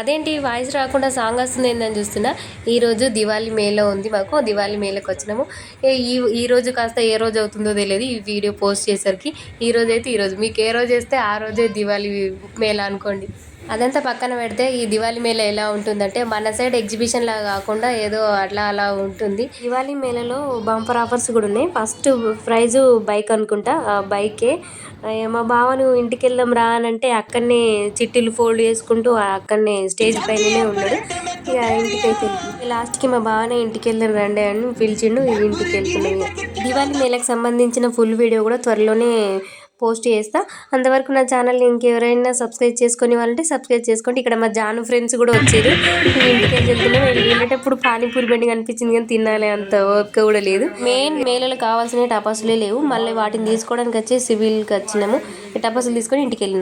అదేంటి వాయిస్ రాకుండా సాంగ్ వస్తుంది ఏందని చూస్తున్నా. ఈరోజు దివాళీ మేలో ఉంది మాకు. దివాళీ మేలకు వచ్చినాము. ఈ ఈ రోజు కాస్త ఏ రోజు అవుతుందో తెలియదు. ఈ వీడియో పోస్ట్ చేసరికి ఈ రోజు అయితే ఈరోజు మీకు ఏ రోజు వేస్తే ఆ రోజే దివాళీ మేళ అనుకోండి. అదంతా పక్కన పెడితే ఈ దివాళీ మేళ ఎలా ఉంటుందంటే మన సైడ్ ఎగ్జిబిషన్ లాగా కాకుండా ఏదో అట్లా అలా ఉంటుంది. దివాళీ మేళలో బంపర్ ఆఫర్స్ కూడా ఉన్నాయి. ఫస్ట్ ప్రైజ్ బైక్ అనుకుంటా. ఆ బైకే. మా బావను ఇంటికి వెళ్దాం రా అని అంటే అక్కడనే చిట్టీలు ఫోల్డ్ చేసుకుంటూ అక్కడనే స్టేజ్ పైననే ఉన్నాడు. ఇక ఇంటికి అయితే లాస్ట్కి మా బావనే ఇంటికి వెళ్దాం రండి అని పిలిచిండు. ఇంటికి వెళ్తున్నాయి దివాళీ మేళకు సంబంధించిన ఫుల్ వీడియో కూడా త్వరలోనే పోస్ట్ చేస్తా. అంతవరకు నా ఛానల్ ఇంకెవరైనా సబ్స్క్రైబ్ చేసుకుని వాళ్ళంటే సబ్స్క్రైబ్ చేసుకోండి. ఇక్కడ మా జాను ఫ్రెండ్స్ కూడా వచ్చారు. ఇంటికి వెళ్తున్నాం. వెళ్ళేటప్పుడు పానీపూరి బండి కనిపించింది కానీ తినాలి అంత ఓపిక కూడా లేదు. మెయిన్ మేళలు కావాల్సిన టపాసులే లేవు. మళ్ళీ వాటిని తీసుకోవడానికి వచ్చి సివిల్కి వచ్చినాము. ఈ టపాసులు తీసుకొని ఇంటికి వెళ్ళినాం.